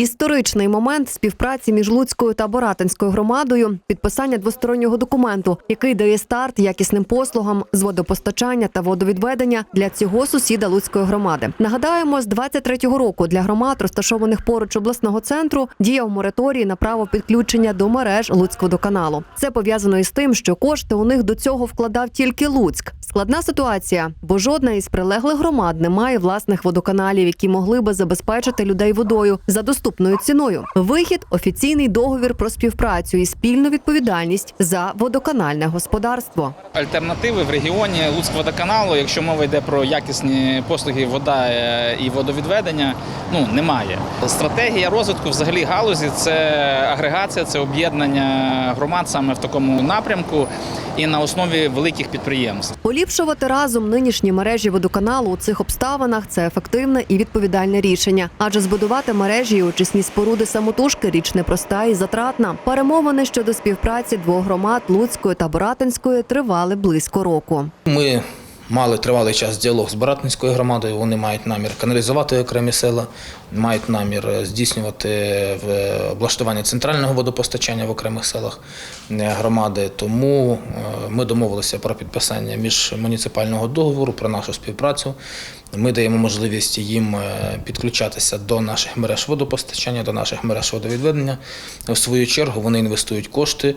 Історичний момент співпраці між Луцькою та Боратинською громадою підписання двостороннього документу, який дає старт якісним послугам з водопостачання та водовідведення для цього сусіда Луцької громади. Нагадаємо, з 23-го року для громад, розташованих поруч обласного центру, діяв мораторій на право підключення до мереж Луцькводоканалу. Це пов'язано із тим, що кошти у них до цього вкладав тільки Луцьк. Складна ситуація, бо жодна із прилеглих громад не має власних водоканалів, які могли би забезпечити людей водою за доступною ціною. Вихід офіційний договір про співпрацю і спільну відповідальність за водоканальне господарство. Альтернативи в регіоні Луцькводоканалу, якщо мова йде про якісні послуги вода е, і водовідведення, ну немає. Стратегія розвитку взагалі галузі це агрегація, це об'єднання громад саме в такому напрямку і на основі великих підприємств. Поліпшувати разом нинішні мережі водоканалу у цих обставинах це ефективне і відповідальне рішення, адже збудувати мережі і очисні споруди самотужки річ непроста і затратна. Перемовини щодо співпраці двох громад Луцької та Боратинської тривали близько року. Ми мали тривалий час діалог з Баратинською громадою. Вони мають намір каналізувати окремі села, мають намір е, здійснювати облаштування центрального водопостачання в окремих селах е, громади. Тому е, ми домовилися про підписання міжмуніципального договору про нашу співпрацю. Ми даємо можливість їм е, підключатися до наших мереж водопостачання, до наших мереж водовідведення. В свою чергу вони інвестують кошти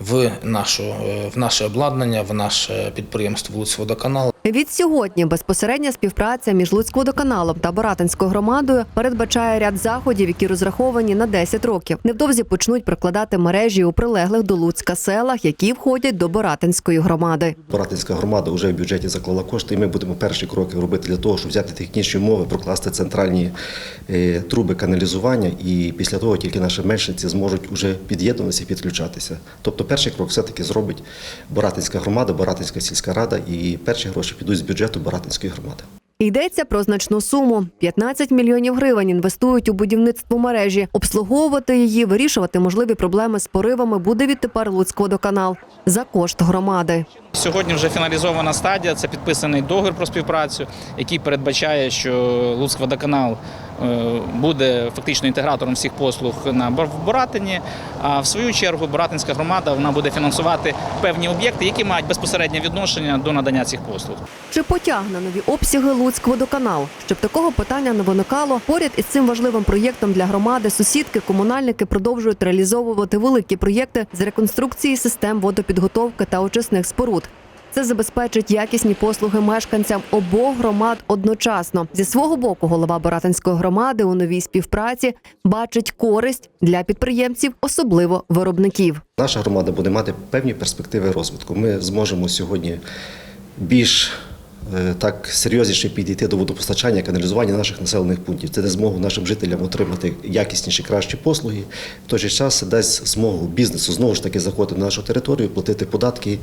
в, нашу, е, в наше обладнання, в наше підприємство Луцьводоканал. Від сьогодні безпосередня співпраця між Луцькводоканалом та Боратинською громадою передбачає ряд заходів, які розраховані на 10 років. Невдовзі почнуть прокладати мережі у прилеглих до Луцька селах, які входять до Боратинської громади. Боратинська громада вже в бюджеті заклала кошти, і ми будемо перші кроки робити для того, щоб взяти технічні умови, прокласти центральні е, труби каналізування, і після того тільки наші мешканці зможуть уже під'єднуватися і підключатися. Тобто перший крок все-таки зробить Боратинська громада, Боратинська сільська рада, і перші гроші підуть з бюджету Баратинської громади. Йдеться про значну суму 15 мільйонів гривень інвестують у будівництво мережі. Обслуговувати її, вирішувати можливі проблеми з поривами буде відтепер Луцькводоканал за кошт громади. Сьогодні вже фіналізована стадія. Це підписаний договір про співпрацю, який передбачає, що Луцькводоканал буде фактично інтегратором всіх послуг на Бор- Боратині. А в свою чергу Боратинська громада вона буде фінансувати певні об'єкти, які мають безпосереднє відношення до надання цих послуг. Чи потягне нові обсяги Луцькводоканал? Щоб такого питання не виникало, поряд із цим важливим проєктом для громади сусідки комунальники продовжують реалізовувати великі проєкти з реконструкції систем водопідготовки та очисних споруд. Це забезпечить якісні послуги мешканцям обох громад одночасно. Зі свого боку, голова Боратинської громади у новій співпраці бачить користь для підприємців, особливо виробників. Наша громада буде мати певні перспективи розвитку. Ми зможемо сьогодні більш так серйозніше підійти до водопостачання, каналізування наших населених пунктів. Це дасть змогу нашим жителям отримати якісніші, кращі послуги. В той же час дасть змогу бізнесу знову ж таки заходити на нашу територію, платити податки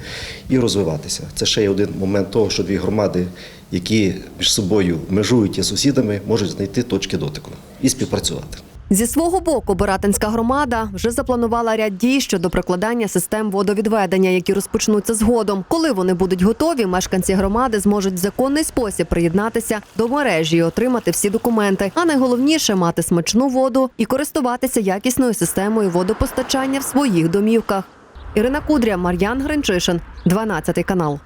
і розвиватися. Це ще є один момент того, що дві громади, які між собою межують є сусідами, можуть знайти точки дотику і співпрацювати. Зі свого боку, Боратинська громада вже запланувала ряд дій щодо прокладання систем водовідведення, які розпочнуться згодом. Коли вони будуть готові, мешканці громади зможуть в законний спосіб приєднатися до мережі і отримати всі документи. А найголовніше мати смачну воду і користуватися якісною системою водопостачання в своїх домівках. Ірина Кудря, Мар'ян Гринчишин, 12 канал.